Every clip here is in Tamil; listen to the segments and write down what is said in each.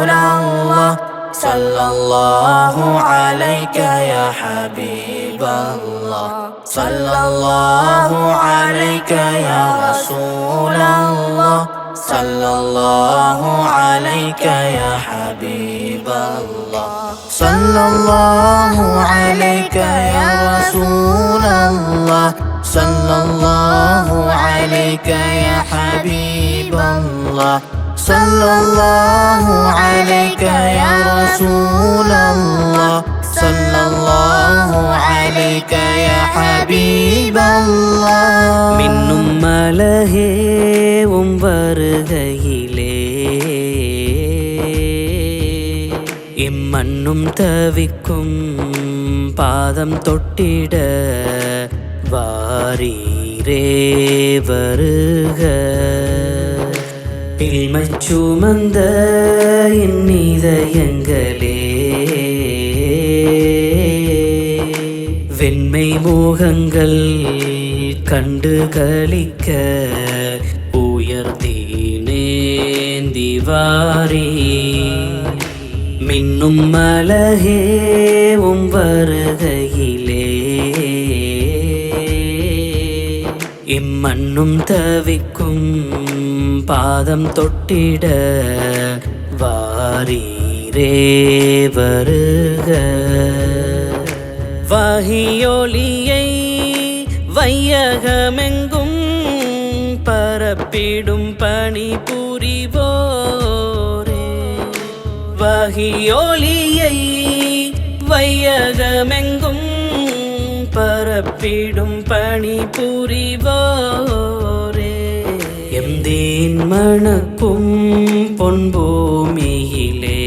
رسول الله صلى الله عليك يا حبيب الله. صلى الله عليك يا رسول الله. صلى الله عليك يا حبيب الله. صلى الله عليك يا رسول الله. صلى الله عليك يا حبيب الله. صلى الله عليك يا رسول الله صلى الله عليك يا حبيب الله மின்னும் மலகே உம் வருகையிலே இம்மண்ணும் தவிக்கும் பாதம் தொட்டிட வாரீரே வருக இல்மைச் சுமந்த என் இதயங்களே வெண்மை மோகங்கள் கண்டு கழிக்க உயர்த்தீனேந்திவாரி மின்னும் மலகே உம் வருகையிலே. இம்மண்ணும் தவிக்கும் பாதம் தொட்டிட வாரீரே வருக. வகியொலியை வையகமெங்கும் பரப்பிடும் பணி புரிவோரே. வகியொலியை வையகமெங்கும் பரப்பிடும் பணி புரிவோரே. தேன் மணக்கும் பொன்பூமியிலே.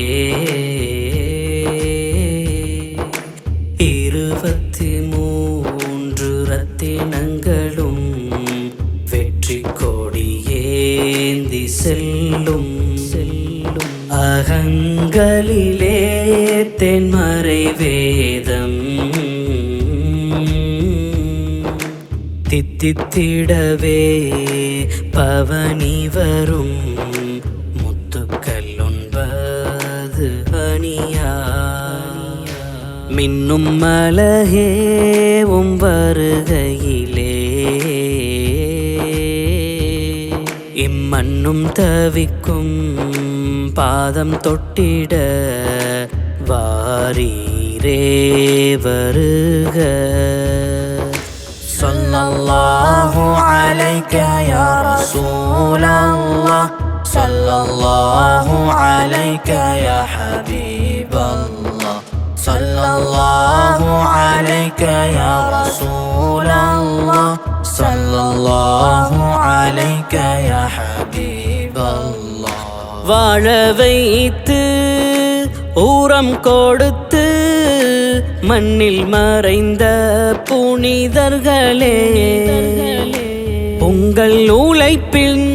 இருபத்தி மூன்று ரத்தினங்களும் வெற்றி கொடியேந்தி செல்லும் செல்லும். அகங்களிலே தென்மறை வேதம் தித்தித்திடவே பவனி வரும் முத்துக்கல்லுண்பது அணியா. மின்னும் மலகேவும் வருகையிலே. இம்மண்ணும் தவிக்கும் பாதம் தொட்டிட வாரீரே வருக. الله عليك يا رسول الله صلى الله عليك يا حبيب الله صلى الله عليك يا رسول الله صلى الله عليك يا حبيب الله வாழ வைத்து ஊரம் கொடுத்து மண்ணில் மறைந்த புனிதர்களே உங்கள் உழைப்பின்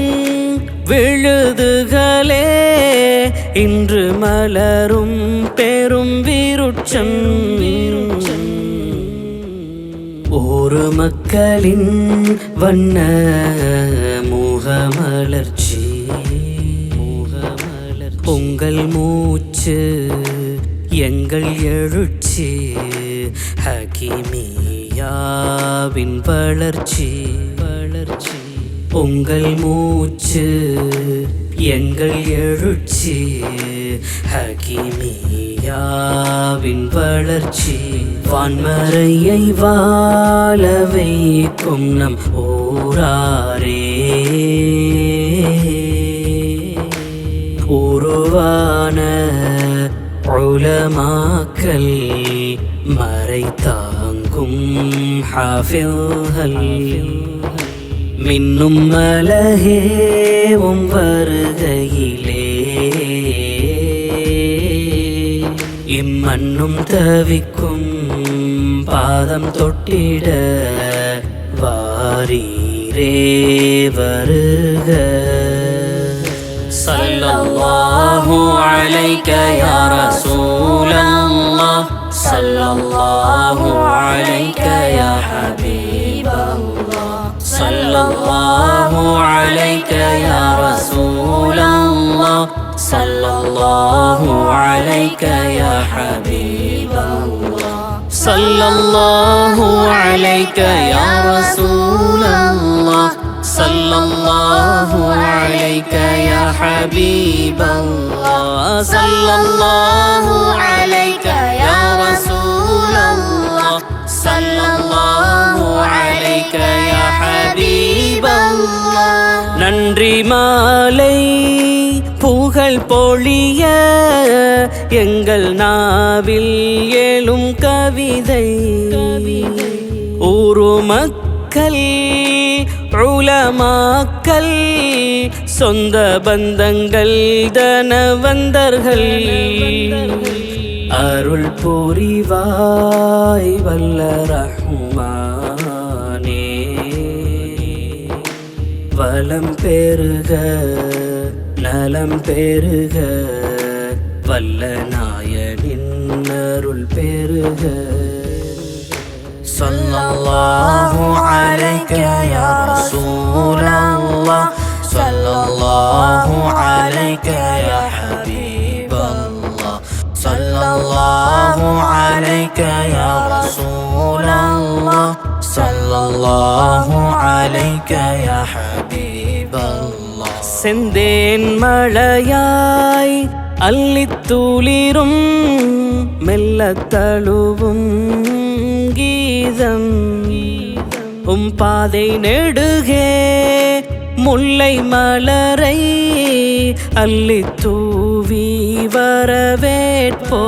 விழுதுகளே இன்று மலரும் பெரும் வீருட்சம். ஒரு மக்களின் வண்ண முகமலர்ச்சி. முகமலர் உங்கள் மூச்சு எங்கள் எழுச்சி ஹகிமியாவின் வளர்ச்சி. வளர்ச்சி உங்கள் மூச்சு எங்கள் எழுச்சி ஹகிமியாவின் வளர்ச்சி. வான்மறையை வாழ வைக்கும் நம் ஊராரே. உருவான உலமாக்கல் மறை தாங்கும் ஹாஃபில்கள். மின்னும் மலகே உம் வருகையிலே. இம்மண்ணும் தவிக்கும் பாதம் தொட்டிட வாரீரே வருக. صلى الله عليك يا رسول الله. صلى الله عليك يا حبيب الله. صلى الله عليك يا رسول الله. صلى الله عليك يا حبيب الله. صلى الله عليك يا رسول صلى الله عليك يا حبيب الله صلى الله عليك يا رسول الله صلى الله عليك يا حبيب الله நன்றி மாலை புகழ் பொழிய எங்கள் நாவில் எழும் கவிதை ஊரு மக்கள் உலமாக்கல் சொந்த பந்தங்கள் தனவந்தர்கள். அருள் புரிவாய் வல்ல ரஹ்மானே. வலம் பெருக நலம் பெருக வல்ல நாயனின் அருள் பெருக. صلى الله عليك يا رسول الله صلى الله عليك يا حبيب الله صلى الله عليك يا رسول الله صلى الله عليك يا حبيب الله செந்தேன் மழையாய் அள்ளித்தூளிரும் மெல்லத் தழுவும் கீதம். உம் பாதை நெடுகே முல்லை மலரை அள்ளி தூவி வரவேற்போ.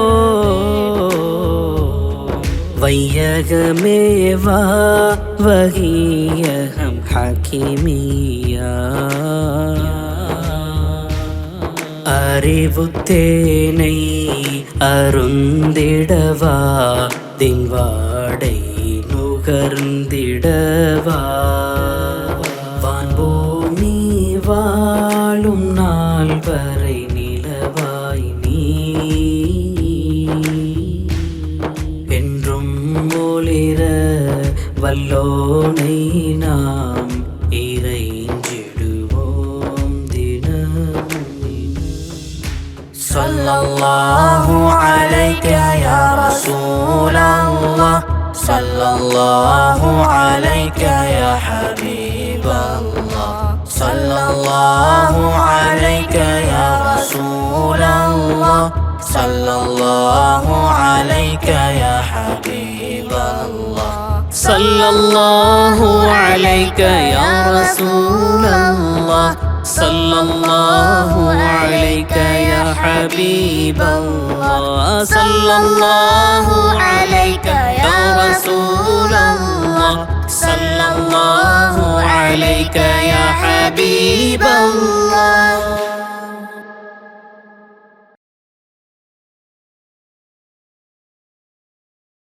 வையகமேவா வகியகம் ஹக்கிமியா அறிவு தேனை அருந்திடவா வாடை நுகர்ந்திடவா? வான்பூமி வாழும் நாள் வரை நிலவாய் நீ. என்றும் ஒளிர வல்லோனை நாம் இறைஞ்சிடுவோம் தினம் சொல்லு அழைக்க யார சூழ صلى الله عليك يا حبيب الله. صلى الله عليك يا رسول الله. صلى الله عليك يا حبيب الله. صلى الله عليك يا رسول الله. صلى الله عليك يا حبيب الله. صلى الله عليك عليك يا حبيب الله.